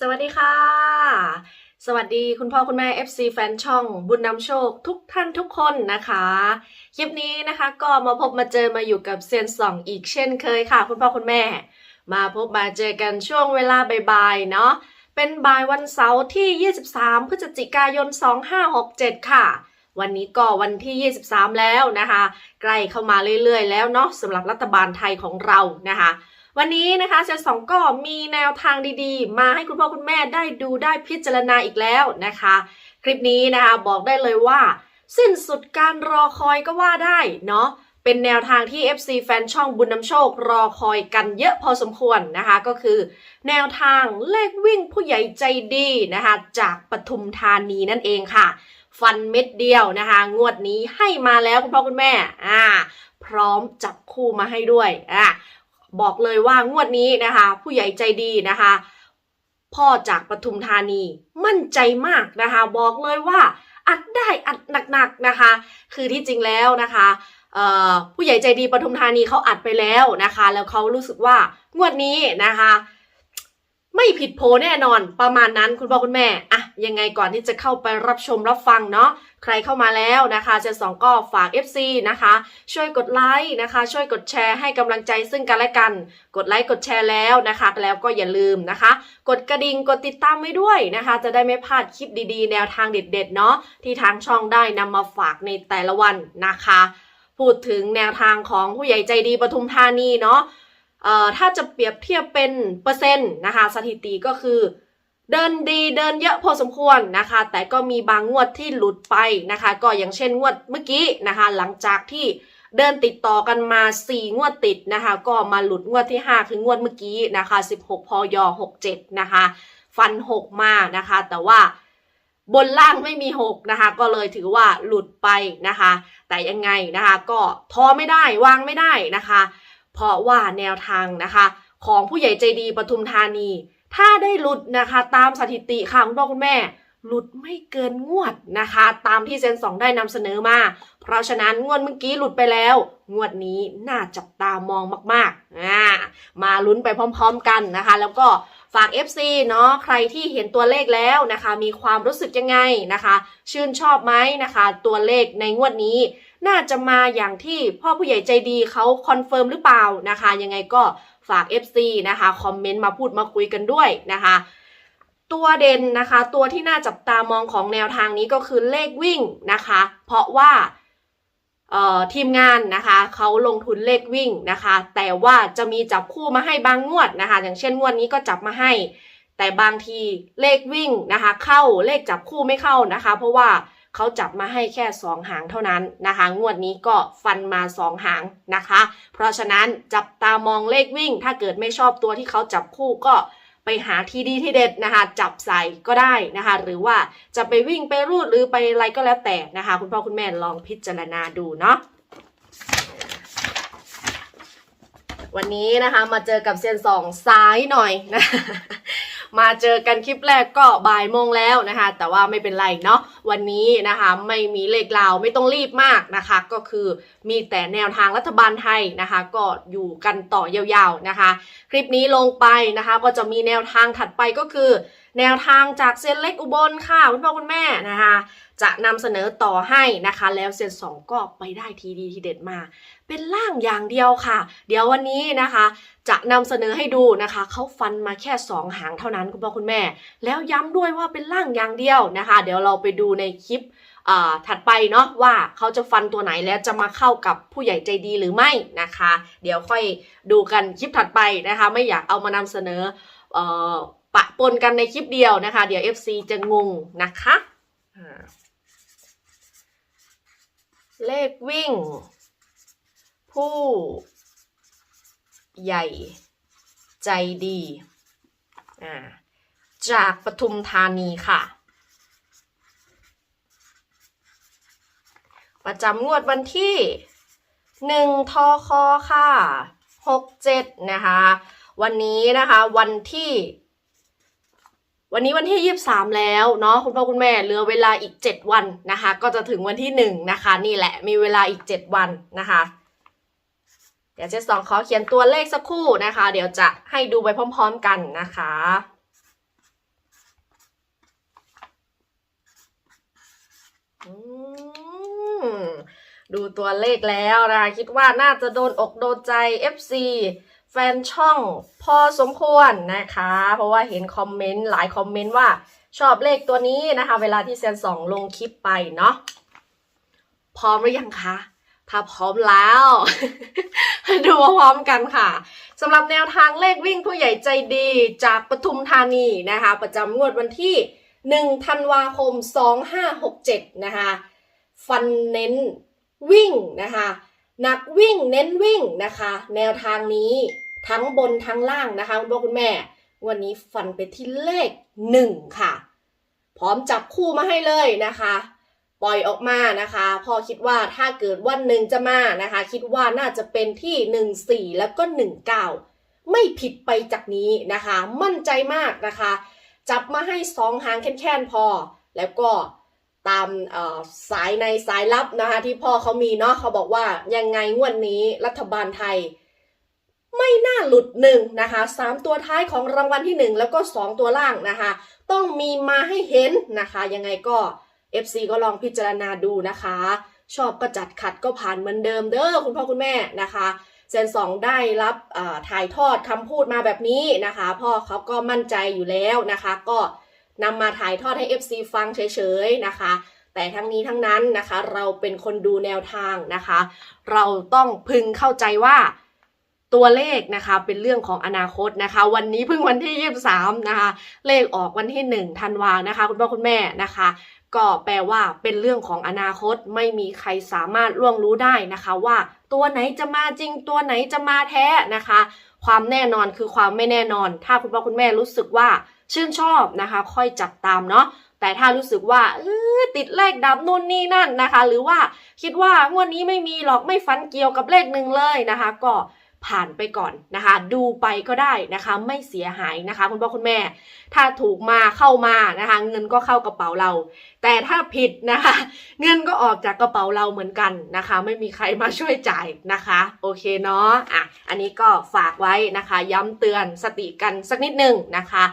สวัสดีค่ะ สวัสดีคุณพ่อคุณแม่ FC แฟนช่องบุญนำโชคทุกท่านทุกคนนะคะ คลิปนี้นะคะก็มาพบมาเจอมาอยู่กับเซียนสองอีกเช่นเคยค่ะ คุณพ่อคุณแม่ มาพบมาเจอกันช่วงเวลาบ่ายๆเนาะเป็นบ่ายวันเสาร์ที่ 23 พฤศจิกายน 2567 ค่ะ วันนี้ก็วันที่ 23 แล้วนะคะ ใกล้เข้ามาเรื่อยๆ แล้วเนาะสำหรับรัฐบาลไทยของเรานะคะ วันนี้นะคะเซนสองก็มีแนวทางดีๆ มาให้คุณพ่อคุณแม่ได้ดูได้พิจารณาอีกแล้วนะคะ คลิปนี้นะคะบอกได้เลยว่า สิ้นสุดการรอคอยก็ว่าได้เนาะเป็นแนวทางที่ FC แฟนช่องบุญนำโชครอคอยกันเยอะพอสมควรนะคะ ก็คือ แนวทางเลขวิ่งผู้ใหญ่ใจดีนะคะ จากปทุมธานีนั่นเองค่ะ ฟันเม็ดเดียวนะคะ งวดนี้ให้มาแล้วคุณพ่อคุณแม่อ่าพร้อมจับคู่มาให้ด้วยอ่า บอกเลยว่างวดนี้นะคะ ผู้ใหญ่ใจดีนะคะ พ่อจากปทุมธานีมั่นใจมากนะคะ บอกเลยว่าอัดได้อัดหนักๆนะคะ คือที่จริงแล้วนะคะผู้ใหญ่ใจดีปทุมธานีเขาอัดไปแล้วนะคะ แล้วเขารู้สึกว่างวดนี้นะคะ ไม่ผิดโพแน่นอนประมาณนั้นคุณพ่อคุณแม่อะยังไงก่อนที่จะเข้าไปรับชมรับฟังเนาะใครเข้ามาแล้วนะคะเจนสองก็ฝาก FC นะคะ ช่วยกดไลค์นะคะ ช่วยกดแชร์ให้กำลังใจซึ่งกันและกัน กดไลค์กดแชร์แล้วนะคะ แล้วก็อย่าลืมนะคะ กดกระดิ่งกดติดตามไว้ด้วยนะคะ จะได้ไม่พลาดคลิปดีๆ แนวทางเด็ดๆเนาะที่ทางช่องได้นำมาฝากในแต่ละวันนะคะ พูดถึงแนวทางของผู้ใหญ่ใจดีปทุมธานีเนาะ ถ้าจะเปรียบเทียบเป็นเปอร์เซ็นต์นะคะ สถิติก็คือ เดินดีเดินเยอะพอสมควรนะคะ แต่ก็มีบางงวดที่หลุดไปนะคะ ก็อย่างเช่นงวดเมื่อกี้นะคะ หลังจากที่เดินติดต่อกันมา 4 งวดติดนะคะ ก็มาหลุดงวดที่ 5 คืองวดเมื่อกี้นะคะ 16 พย 67 นะคะ ฟัน 6 มานะคะ แต่ว่าบนล่างไม่มี 6 นะคะ ก็เลยถือว่าหลุดไปนะคะ แต่ยังไงนะคะ ก็ท้อไม่ได้วางไม่ได้นะคะ เพราะว่าแนวทางนะคะ ของผู้ใหญ่ใจดีปทุมธานี ถ้าได้หลุดนะคะ ตามสถิติค่ะคุณพ่อคุณแม่ หลุดไม่เกินงวดนะคะ ตามที่เซนสองได้นำเสนอมา เพราะฉะนั้นงวดเมื่อกี้หลุดไปแล้ว งวดนี้น่าจับตามองมากๆอ่ามาลุ้นไปพร้อม ๆ กันนะคะ แล้วก็ฝาก FC เนาะใครที่เห็นตัวเลขแล้วนะคะ มีความรู้สึกยังไงนะคะ ชื่นชอบไหมนะคะ ตัวเลขในงวดนี้ น่าจะมาอย่างที่พ่อผู้ใหญ่ใจดีเขาคอนเฟิร์มหรือเปล่านะคะ ยังไงก็ฝาก FC นะคะคอมเมนต์มาพูดมาคุยกันด้วยนะคะ ตัวเด่นนะคะ ตัวที่น่าจับตามองของแนวทางนี้ก็คือเลขวิ่งนะคะ เพราะว่าเอ่อทีมงานนะคะเขาลงทุนเลขวิ่งนะคะ แต่ว่าจะมีจับคู่มาให้บางงวดนะคะ อย่างเช่นงวดนี้ก็จับมาให้ แต่บางทีเลขวิ่งนะคะ เข้าเลขจับคู่ไม่เข้านะคะ เพราะว่า เขาจับมาให้แค่ 2 หางเท่านั้นนะคะ งวดนี้ก็ฟันมา 2 หางนะคะ เพราะฉะนั้นจับตามองเลขวิ่ง ถ้าเกิดไม่ชอบตัวที่เขาจับคู่ก็ไปหาที่ดีที่เด็ดนะคะ จับใส่ก็ได้นะคะ หรือว่าจะไปวิ่งไปรูดหรือไปอะไรก็แล้วแต่นะคะ คุณพ่อคุณแม่ลองพิจารณาดูเนาะวันนี้นะคะมาเจอกับเซียนสองซ้ายหน่อยนะมาเจอกันคลิปแรกก็บ่ายโมงแล้วนะคะ แต่ว่าไม่เป็นไรเนาะ วันนี้นะคะไม่มีเลขลาวไม่ต้องรีบมากนะคะ ก็คือมีแต่แนวทางรัฐบาลไทยนะคะ ก็อยู่กันต่อยาวๆนะคะ คลิปนี้ลงไปนะคะ ก็จะมีแนวทางถัดไปก็คือ แนวทางจากเซียนเล็กอุบลค่ะคุณพ่อคุณแม่นะคะจะนำเสนอต่อให้นะคะ แล้วเซียนสองก็ไปได้ทีดีทีเด็ดมา เป็นล่างอย่างเดียวค่ะ เดี๋ยววันนี้นะคะ จะนำเสนอให้ดูนะคะเขาฟันมาแค่ 2 หางเท่านั้นคุณพ่อคุณแม่ แล้วย้ำด้วยว่าเป็นล่างอย่างเดียวนะคะ เดี๋ยวเราไปดูในคลิปถัดไปเนาะว่าเขาจะฟันตัวไหนแล้วจะมาเข้ากับผู้ใหญ่ใจดีหรือไม่นะคะ เดี๋ยวค่อยดูกันคลิปถัดไปนะคะ ไม่อยากเอามานำเสนออปะปนกันในคลิปเดียวนะคะ เดี๋ยว FC จะงงนะคะเลขวิ่ง ผู้ใหญ่ใจดี จากปทุมธานีค่ะ ประจำงวดวันที่หนึ่งทอคอค่ะหกเจ็ดนะคะ วันนี้นะคะวันที่ วันนี้วันที่ยี่สามแล้วเนาะคุณพ่อคุณแม่เหลือเวลาอีกเจ็ดวันนะคะ ก็จะถึงวันที่หนึ่งนะคะ นี่แหละมีเวลาอีกเจ็ดวันนะคะ เดี๋ยวเจ๊สองขอเขียนตัวเลขสักครู่นะคะ เดี๋ยวจะให้ดูไปพร้อม ๆ กันนะคะอืม ดูตัวเลขแล้วนะคะคิดว่าน่าจะโดนอกโดนใจ FC แฟนช่องพอสมควรนะคะ เพราะว่าเห็นคอมเมนต์หลายคอมเมนต์ว่าชอบเลขตัวนี้นะคะ เวลาที่เซนสองลงคลิปไปเนาะพร้อมหรือยังคะ ถ้าพร้อมแล้ว ดูพร้อมกันค่ะสำหรับแนวทางเลขวิ่งผู้ใหญ่ใจดีจากปทุมธานีนะคะ ประจำงวดวันที่ 1 ธันวาคม 2567 นะคะ ฟันเน้นวิ่งนะคะนักวิ่งเน้นวิ่งนะคะ แนวทางนี้ทั้งบนทั้งล่างนะคะคุณพ่อคุณแม่ วันนี้ฟันไปที่เลข1ค่ะ พร้อมจับคู่มาให้เลยนะคะ ปล่อยออกมานะคะพ่อคิดว่าถ้าเกิดวันหนึ่งจะมานะคะ คิดว่าน่าจะเป็นที่14แล้วก็19ไม่ผิดไปจากนี้นะคะ มั่นใจมากนะคะ จับมาให้สองหางแค่นๆพอ แล้วก็ ตามสายในสายลับนะคะที่พ่อเขามีเนาะเขาบอกว่ายังไงงวดนี้รัฐบาลไทย ไม่น่าหลุดหนึ่งนะคะสามตัวท้ายของรางวัลที่หนึ่งแล้วก็สองตัวล่างนะคะ ต้องมีมาให้เห็นนะคะ ยังไงก็ FC ก็ลองพิจารณาดูนะคะ ชอบก็จัดขัดก็ผ่านเหมือนเดิมเด้อคุณพ่อคุณแม่นะคะเซนสองได้รับถ่ายทอดคำพูดมาแบบนี้นะคะ พ่อเขาก็มั่นใจอยู่แล้วนะคะ ก็ นำมาถ่ายทอดให้ FC ฟังเฉยๆนะคะ แต่ทั้งนี้ทั้งนั้นนะคะ เราเป็นคนดูแนวทางนะคะ เราต้องพึงเข้าใจว่าตัวเลขนะคะเป็นเรื่องของอนาคตนะคะ วันนี้เพิ่งวันที่ 23 นะคะ เลขออกวันที่1ธันวานะคะ คุณพ่อคุณแม่นะคะ ก็แปลว่าเป็นเรื่องของอนาคตไม่มีใครสามารถล่วงรู้ได้นะคะ ว่าตัวไหนจะมาจริง ตัวไหนจะมาแท้นะคะ ความแน่นอนคือความไม่แน่นอน ถ้าคุณพ่อคุณแม่รู้สึกว่า ชื่นชอบนะคะ ค่อยจับตามเนาะแต่ถ้ารู้สึกว่าเออติดเลขดับนู่นนี่นั่นนะคะ หรือว่าคิดว่างวดนี้ไม่มีหรอกไม่ฟันเกี่ยวกับเลขหนึ่งเลยนะคะ ก็ผ่านไปก่อนนะคะ ดูไปก็ได้นะคะ ไม่เสียหายนะคะ คุณพ่อคุณแม่ ถ้าถูกมาเข้ามานะคะ เงินก็เข้ากระเป๋าเรา แต่ถ้าผิดนะคะ เงินก็ออกจากกระเป๋าเราเหมือนกันนะคะ ไม่มีใครมาช่วยจ่ายนะคะ โอเคเนาะอะอันนี้ก็ฝากไว้นะคะ ย้ำเตือนสติกันสักนิดหนึ่งนะคะ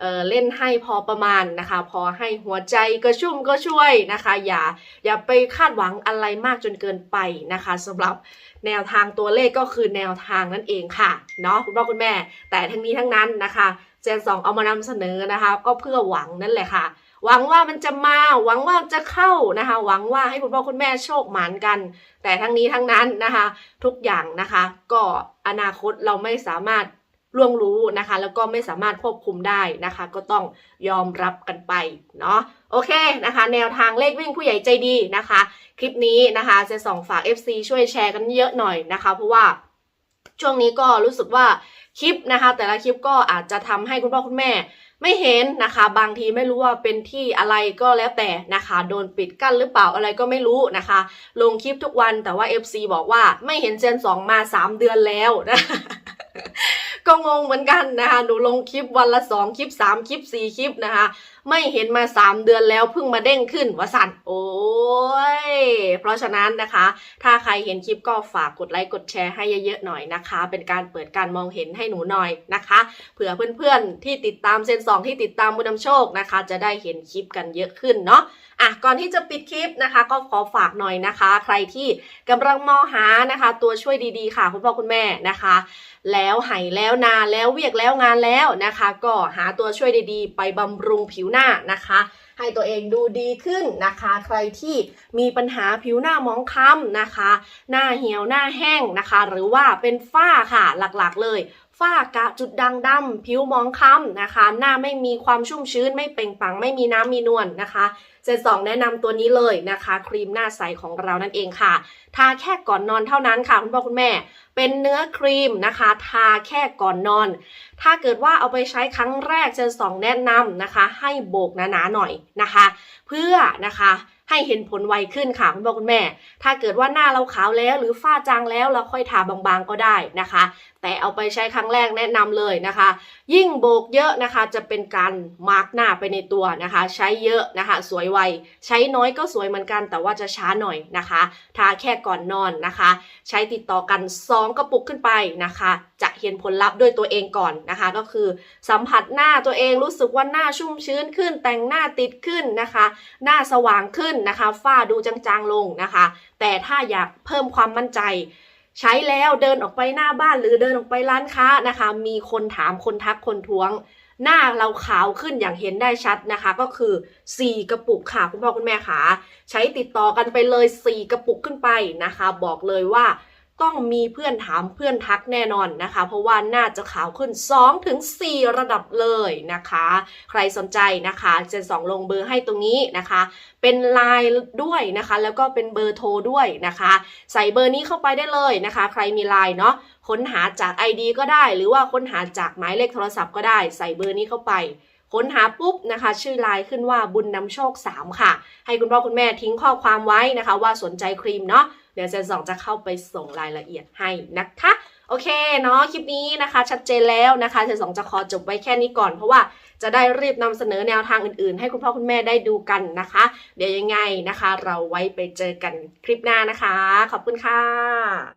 เเล่นให้พอประมาณนะคะ พอให้หัวใจกระชุ่มก็ช่วยนะคะ อย่าอย่าไปคาดหวังอะไรมากจนเกินไปนะคะสำหรับแนวทางตัวเลขก็คือแนวทางนั่นเองค่ะเนาะคุณพ่อคุณแม่ แต่ทั้งนี้ทั้งนั้นนะคะเจนสองเอามานำเสนอนะคะ ก็เพื่อหวังนั่นแหละค่ะ หวังว่ามันจะมาหวังว่าจะเข้านะคะ หวังว่าให้คุณพ่อคุณแม่โชคหมานกัน แต่ทั้งนี้ทั้งนั้นนะคะ ทุกอย่างนะคะ ก็อนาคตเราไม่สามารถ ล่วงรู้นะคะ แล้วก็ไม่สามารถควบคุมได้นะคะ ก็ต้องยอมรับกันไปเนาะโอเคนะคะ แนวทางเลขวิ่งผู้ใหญ่ใจดีนะคะ คลิปนี้นะคะจะส่องฝาก FC ช่วยแชร์กันเยอะหน่อยนะคะ เพราะว่าช่วงนี้ก็รู้สึกว่าคลิปนะคะ แต่ละคลิปก็อาจจะทำให้คุณพ่อคุณแม่ไม่เห็นนะคะ บางทีไม่รู้ว่าเป็นที่อะไรก็แล้วแต่นะคะ โดนปิดกั้นหรือเปล่าอะไรก็ไม่รู้นะคะ ลงคลิปทุกวันแต่ว่า FC บอกว่าไม่เห็นเจนสองมา 3 เดือนแล้วนะ ก็งงเหมือนกันนะคะหนูลงคลิปวันละสองคลิปสามคลิปสี่คลิปนะคะ ไม่เห็นมาสามเดือนแล้วเพิ่งมาเด้งขึ้นวสันโอ้ย เพราะฉะนั้นนะคะ ถ้าใครเห็นคลิปก็ฝากกดไลค์กดแชร์ให้เยอะๆหน่อยนะคะ เป็นการเปิดการมองเห็นให้หนูหน่อยนะคะ เผื่อเพื่อนๆที่ติดตามเซนสองที่ติดตามบุญนำโชคนะคะ จะได้เห็นคลิปกันเยอะขึ้นเนาะอะก่อนที่จะปิดคลิปนะคะ ก็ขอฝากหน่อยนะคะ ใครที่กำลังมองหานะคะ ตัวช่วยดีๆค่ะคุณพ่อคุณแม่นะคะ แล้วไหายแล้วนานแล้วเวียกแล้วงานแล้วนะคะ ก็หาตัวช่วยดีๆ ไปบำรุงผิวหน้านะคะ ให้ตัวเองดูดีขึ้นนะคะ ใครที่มีปัญหาผิวหน้ามองคล้ำนะคะ หน้าเหี่ยวหน้าแห้งนะคะ หรือว่าเป็นฝ้าค่ะหลักๆ เลยฝ้ากะจุดด่างดำผิวมองคล้ำนะคะ หน้าไม่มีความชุ่มชื้นไม่เปล่งปลังไม่มีน้ำมีนวลนะคะ เซนสองแนะนำตัวนี้เลยนะคะ ครีมหน้าใสของเรานั่นเองค่ะ ทาแค่ก่อนนอนเท่านั้นค่ะคุณพ่อคุณแม่ เป็นเนื้อครีมนะคะ ทาแค่ก่อนนอน ถ้าเกิดว่าเอาไปใช้ครั้งแรกเจนสองแนะนำนะคะ ให้โบกหนาๆหน่อยนะคะ เพื่อนะคะให้เห็นผลไวขึ้นค่ะคุณพ่อคุณแม่ ถ้าเกิดว่าหน้าเราขาวแล้วหรือฝ้าจางแล้วเราค่อยทาบางๆก็ได้นะคะแต่เอาไปใช้ครั้งแรกแนะนำเลยนะคะ ยิ่งโบกเยอะนะคะจะเป็นการมาร์กหน้าไปในตัวนะคะ ใช้เยอะนะคะ สวยไวใช้น้อยก็สวยเหมือนกัน แต่ว่าจะช้าหน่อยนะคะทาแค่ก่อนนอนนะคะ ใช้ติดต่อกัน 2 กระปุกขึ้นไปนะคะ จะเห็นผลลัพธ์ด้วยตัวเองก่อนนะคะ ก็คือสัมผัสหน้าตัวเองรู้สึกว่าหน้าชุ่มชื้นขึ้น แต่งหน้าติดขึ้นนะคะ หน้าสว่างขึ้นนะคะฝ้าดูจางๆลงนะคะ แต่ถ้าอยากเพิ่มความมั่นใจ ใช้แล้วเดินออกไปหน้าบ้านหรือเดินออกไปร้านค้านะคะ มีคนถามคนทักคนท้วง หน้าเราขาวขึ้นอย่างเห็นได้ชัดนะคะ ก็คือ 4 กระปุกค่ะ คุณพ่อคุณแม่ค่ะใช้ติดต่อกันไปเลย 4 กระปุกขึ้นไปนะคะ บอกเลยว่า ต้องมีเพื่อนถามเพื่อนทักแน่นอนนะคะ เพราะว่าน่าจะขาวขึ้น 2-4ถึง4ระดับเลยนะคะ ใครสนใจนะคะเจนสองลงเบอร์ให้ตรงนี้นะคะ เป็นไลน์ด้วยนะคะ แล้วก็เป็นเบอร์โทรด้วยนะคะ ใส่เบอร์นี้เข้าไปได้เลยนะคะ ใครมีไลน์เนาะค้นหาจาก ID ก็ได้ หรือว่าค้นหาจากหมายเลขโทรศัพท์ก็ได้ ใส่เบอร์นี้เข้าไป ค้นหาปุ๊บนะคะ ชื่อไลน์ขึ้นว่าบุญนำโชค 3 ค่ะ ให้คุณพ่อคุณแม่ทิ้งข้อความไว้นะคะ ว่าสนใจครีมเนาะเดี๋ยวเจนสองจะเข้าไปส่งรายละเอียดให้นะคะโอเคเนาะคลิปนี้นะคะ ชัดเจนแล้วนะคะเจนสองจะขอจบไว้แค่นี้ก่อนเพราะว่าจะได้รีบนำเสนอแนวทางอื่นๆ ให้คุณพ่อคุณแม่ได้ดูกันนะคะ เดี๋ยวยังไงนะคะ เราไว้ไปเจอกันคลิปหน้านะคะ ขอบคุณค่ะ